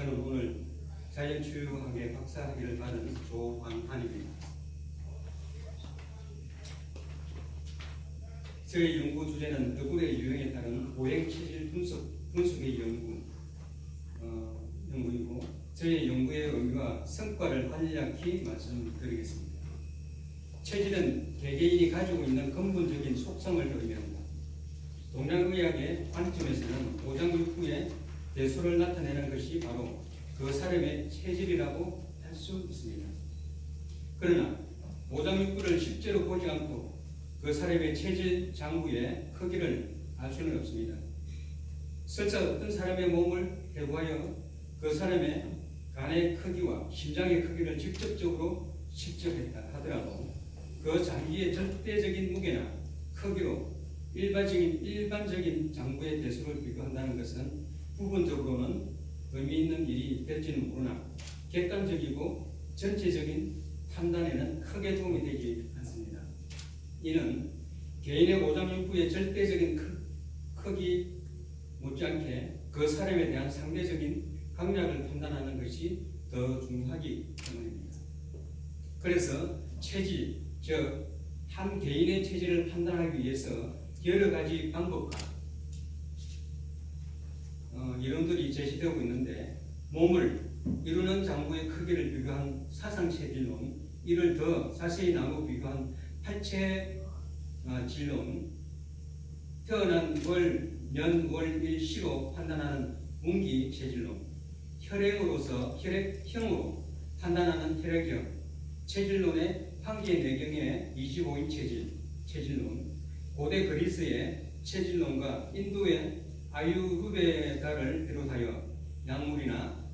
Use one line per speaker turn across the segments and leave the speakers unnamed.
저는 오늘 자연치유학의 박사학위를 받은 조광한입니다. 저의 연구 주제는 너구리의 유형에 따른 보행 체질 분석, 분석의 연구, 어, 연구이고 저의 연구의 의미와 성과를 간략히 말씀드리겠습니다. 체질은 개개인이 가지고 있는 근본적인 속성을 의미합니다. 동양의학의 관점에서는 오장육부의 대소를 나타내는 것이 바로 그 사람의 체질이라고 할 수 있습니다. 그러나 오장육부를 실제로 보지 않고 그 사람의 체질 장부의 크기를 알 수는 없습니다. 설사 어떤 사람의 몸을 해부하여 그 사람의 간의 크기와 심장의 크기를 직접적으로 측정했다 하더라도 그 장기의 절대적인 무게나 크기로 일반적인 일반적인 장부의 대수를 비교한다는 것은 부분적으로는 의미 있는 일이 될지는 모르나 객관적이고 전체적인 판단에는 크게 도움이 되지 않습니다. 이는 개인의 오장육부의 절대적인 크, 크기 못지않게 그 사람에 대한 상대적인 강약을 판단하는 것이 더 중요하기 때문입니다. 그래서 체질, 즉 한 개인의 체질을 판단하기 위해서 여러 가지 방법과 어, 이론들이 제 시되고 있는데 몸을 이루는 장부의 크기를 비교한 사상체질론, 이를 더 자세히 나누어 비교한 팔체 어, 질론, 태어난 월, 년, 월, 일, 시로 판단하는 운기 체질론, 혈액으로서 혈액형으로 판단하는 혈액형, 체질론의 황기의 내경의 25인 체질, 체질론, 고대 그리스의 체질론과 인도의 아유르베다를 비롯하여 약물이나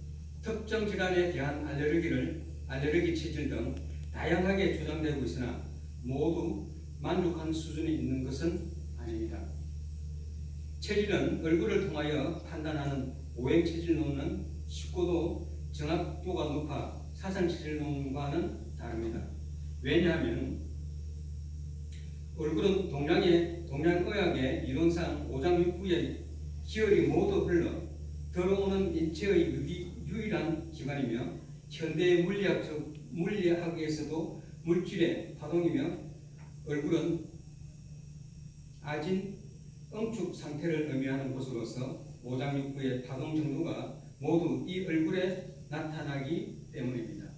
특정 질환에 대한 알레르기를 알레르기 체질 등 다양하게 주장되고 있으나 모두 만족한 수준이 있는 것은 아닙니다. 체질은 얼굴을 통하여 판단하는 오행 체질론은 쉽고도 정확도가 높아 사상 체질론과는 다릅니다. 왜냐하면 얼굴은 동양의 동양의학의 이론상 오장육부의 기혈이 모두 흘러 들어오는 인체의 유기, 유일한 기관이며 현대 물리학적 물리학에서도 물질의 파동이며 얼굴은 아진 응축 상태를 의미하는 곳으로서 오장육부의 파동 정도가 모두 이 얼굴에 나타나기 때문입니다.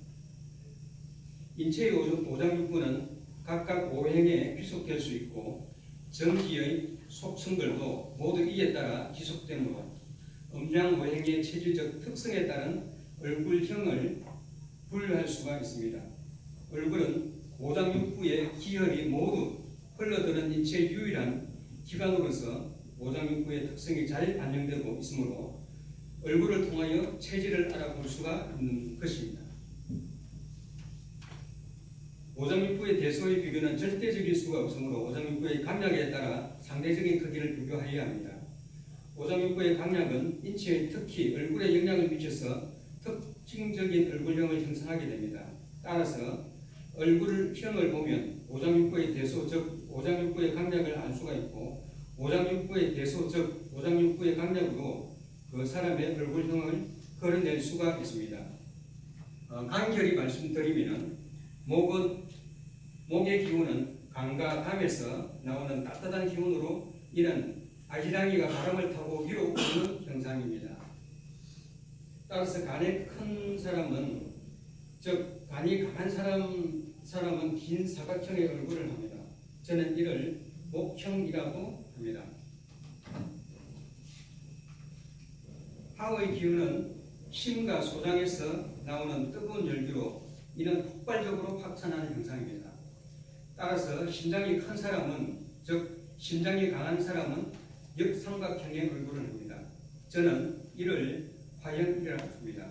인체의 오장육부는 각각 오행에 귀속될 수 있고 전기의 속성들도 모두 이에 따라 지속되므로 음양 오행의 체질적 특성에 따른 얼굴형을 분류할 수가 있습니다. 얼굴은 오장육부의 기혈이 모두 흘러드는 인체의 유일한 기관으로서 오장육부의 특성이 잘 반영되고 있으므로 얼굴을 통하여 체질을 알아볼 수가 있는 것입니다. 오장육부의 대소의 비교는 절대적일 수가 없으므로 오장육부의 강약에 따라 상대적인 크기를 비교하여야 합니다. 오장육부의 강약은 인체에 특히 얼굴에 영향을 미쳐서 특징적인 얼굴형을 형성하게 됩니다. 따라서 얼굴형을 보면 오장육부의 대소 즉 오장육부의 강약을 알 수가 있고 오장육부의 대소 즉 오장육부의 강약으로 그 사람의 얼굴형을 걸어낼 수가 있습니다. 어, 간결히 말씀드리면 목은 목의 기운은 강과 담에서 나오는 따뜻한 기운으로 이는 아지랑이가 바람을 타고 위로 오는 현상입니다. 따라서 간이 큰 사람은 즉 간이 강한 사람 사람은 긴 사각형의 얼굴을 합니다. 저는 이를 목형이라고 합니다. 하의 기운은 심과 소장에서 나오는 뜨거운 열기로 이는 폭발적으로 확산하는 현상입니다. 따라서 심장이 큰 사람은 즉 심장이 강한 사람은 역삼각형의 얼굴을 합니다. 저는 이를 화형이라고 합니다.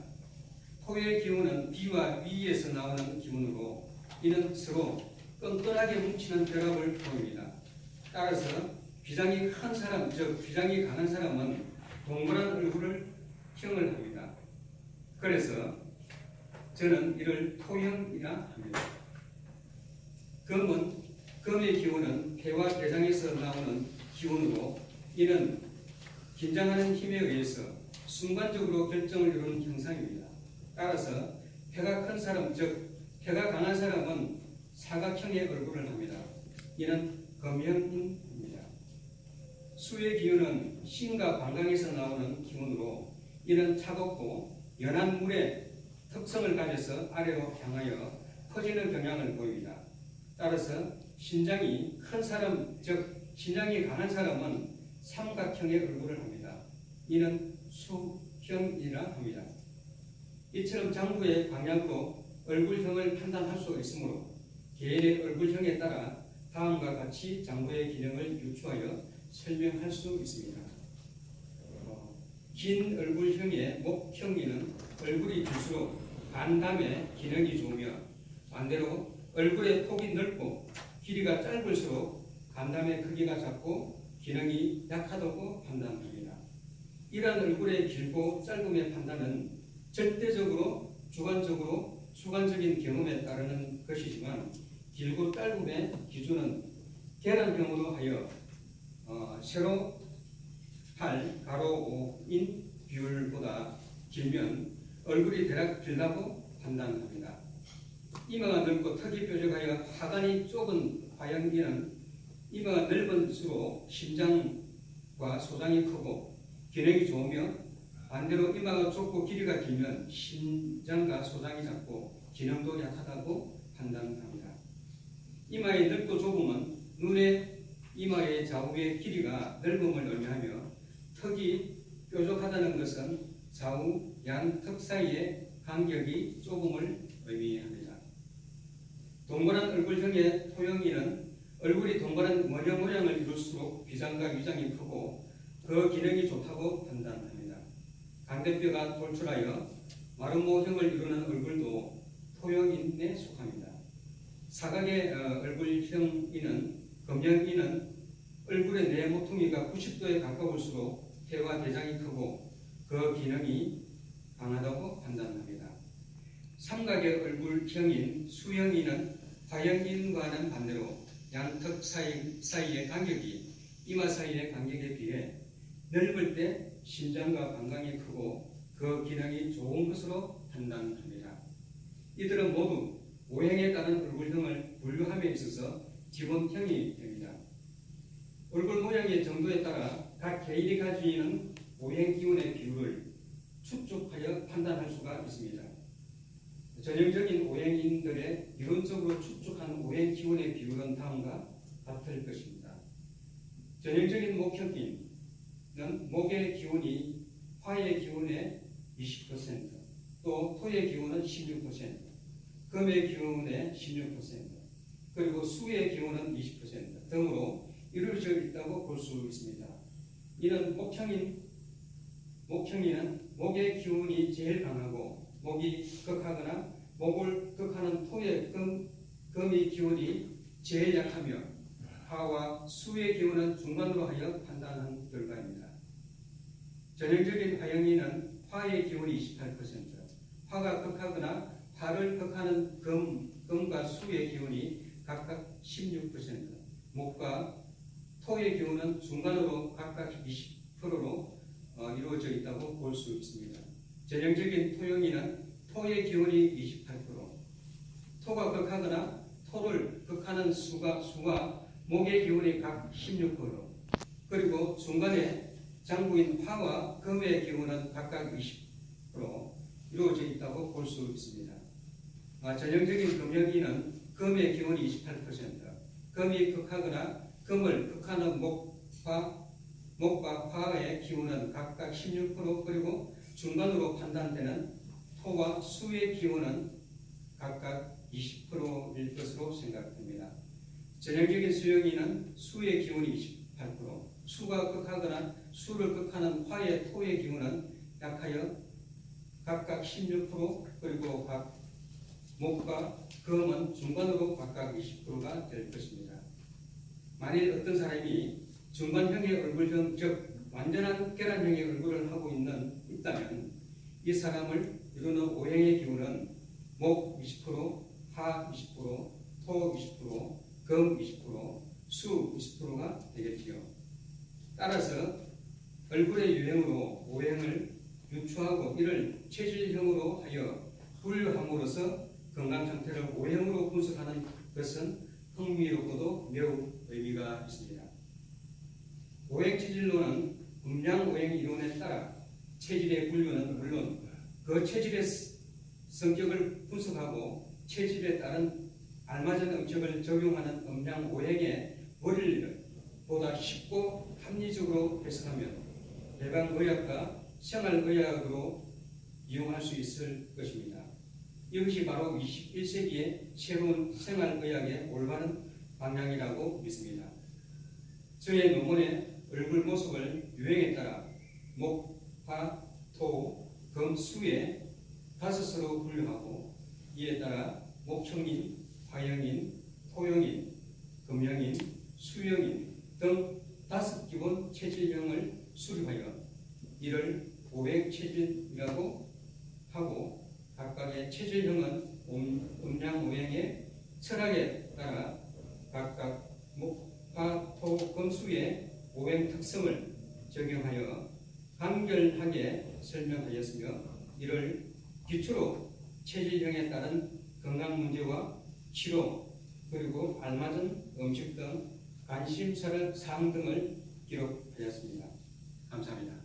토의 기운은 비와 위에서 나오는 기운으로 이는 서로 끈끈하게 뭉치는 결합을 보입니다. 따라서 비장이 큰 사람, 즉 비장이 강한 사람은 동그란 얼굴을 형을 합니다. 그래서 저는 이를 토형이라 합니다. 금은 금의 기운은 폐와 대장에서 나오는 기운으로 이는 긴장하는 힘에 의해서 순간적으로 결정을 이루는 현상입니다. 따라서 폐가 큰 사람, 즉 폐가 강한 사람은 사각형의 얼굴을 합니다. 이는 검형입니다. 수의 기운은 신과 방광에서 나오는 기운으로 이는 차갑고 연한 물의 특성을 가져서 아래로 향하여 퍼지는 경향을 보입니다. 따라서 신장이 큰 사람, 즉 신장이 강한 사람은 삼각형의 얼굴을 합니다. 이는 수형이라 합니다. 이처럼 장부의 방향으로 얼굴형을 판단할 수가 있으므로 개인의 얼굴형에 따라 다음과 같이 장부의 기능을 유추하여 설명할 수 있습니다. 어, 긴 얼굴형의 목형이는 얼굴이 길수록 간담의 기능이 좋으며 반대로 얼굴의 폭이 넓고 길이가 짧을수록 간담의 크기가 작고 기능이 약하다고 판단합니다. 이러한 얼굴의 길고 짧음의 판단은 절대적으로 주관적으로 주관적인 경험에 따르는 것이지만 길고 짧음의 기준은 계란형으로 하여 어, 세로 8, 가로 5인 비율보다 길면 얼굴이 대략 길다고 판단합니다. 이마가 넓고 턱이 뾰족하여 하관이 좁은 화형기는 이마가 넓은수록 심장과 소장이 크고 기능이 좋으며 반대로 이마가 좁고 길이가 길면 심장과 소장이 작고 기능도 약하다고 판단합니다. 이마의 넓고 좁음은 눈의 이마의 좌우의 길이가 넓음을 의미하며 턱이 뾰족하다는 것은 좌우 양 턱 사이의 간격이 좁음을 의미합니다. 동그란 얼굴형의 토형이는 얼굴이 동그란 머리 모양을 이룰수록 비장과 위장이 크고 그 기능이 좋다고 판단합니다. 강대뼈가 돌출하여 마름모형을 이루는 얼굴도 토형인에 속합니다. 사각의 어, 얼굴형이는 검형이는 얼굴의 내 모퉁이가 90도에 가까울수록 폐와 대장이 크고 그 기능이 강하다고 판단합니다. 삼각의 얼굴형인 수형인은 화형인과는 반대로 양턱 사이, 사이의 간격이 이마 사이의 간격에 비해 넓을 때 심장과 방광이 크고 그 기능이 좋은 것으로 판단합니다. 이들은 모두 오행에 따른 얼굴형을 분류함에 있어서 기본형이 됩니다. 얼굴 모양의 정도에 따라 각 개인이 가지는 오행 기운의 비율을 축적하여 판단할 수가 있습니다. 전형적인 오행인들의 이론적으로 축적한 오행 기운의 비율은 다음과 같을 것입니다. 전형적인 목형기는 목의 기운이 화의 기운의 20%, 또 토의 기운은 16%, 금의 기운의 16%, 그리고 수의 기운은 20% 등으로 이루어져 있다고 볼 수 있습니다. 이는 목형인 목형이는 목의 기운이 제일 강하고 목이 극하거나 목을 극하는 토의 금, 금의 기운이 제일 약하며 화와 수의 기운은 중간으로 하여 판단한 결과입니다. 전형적인 화형이는 화의 기운이 28%, 화가 극하거나 화를 극하는 금, 금과 수의 기운이 각각 16%, 목과 토의 기운은 중간으로 각각 20%로 어, 이루어져 있다고 볼 수 있습니다. 전형적인 토형이는 토의 기운이 28%, 토가 극하거나 토를 극하는 수가 수와 목의 기운이 각 16%, 그리고 중간에 장부인 화와 금의 기운은 각각 20% 이루어져 있다고 볼 수 있습니다. 아, 전형적인 금형기는 금의 기운이 28%, 금이 극하거나 금을 극하는 목과 목과 화의 기운은 각각 16% 그리고 중간으로 판단되는 토와 수의 기운은 각각 20%일 것으로 생각됩니다. 전형적인 수영이는 수의 기운이 28%, 수가 극하거나 수를 극하는 화의 토의 기운은 약하여 각각 16% 그리고 각 목과 금은 중간으로 각각 20%가 될 것입니다. 만일 어떤 사람이 중간형의 얼굴형 즉 완전한 계란형의 얼굴을 하고 있는 있다면 이 사람을 이루는 오행의 기운은 목 20%, 하 20%, 토 20%, 금 20%, 수 20%가 되겠지요. 따라서 얼굴의 유형으로 오행을 유추하고 이를 체질형으로 하여 분류함으로써 건강 상태를 O형으로 분석하는 것은 흥미롭고도 매우 의미가 있습니다. 오행 체질론은 음양 오행 이론에 따라 체질의 분류는 물론 그 체질의 스- 성격을 분석하고 체질에 따른 알맞은 음식을 적용하는 음양 오행의 원리를 보다 쉽고 합리적으로 해석하면 예방의학과 생활의학으로 이용할 수 있을 것입니다. 이것이 바로 21세기의 새로운 생활의학의 올바른 방향이라고 믿습니다. 저의 논문의 얼굴 모습을 유행에 따라 목, 화, 토, 금, 수의 다섯으로 분류하고 이에 따라 목청인, 화형인, 토형인, 금형인, 수형인 등 다섯 기본 체질형을 수립하여 이를 오백 체질이라고 하고 각각의 체질형은 음, 음양 오행의 철학에 따라 각각 목, 화, 토, 금, 수의 오행 특성을 적용하여 간결하게 설명하였으며 이를 기초로 체질형에 따른 건강 문제와 치료 그리고 알맞은 음식 등 관심사를 사항 등을 기록하였습니다. 감사합니다.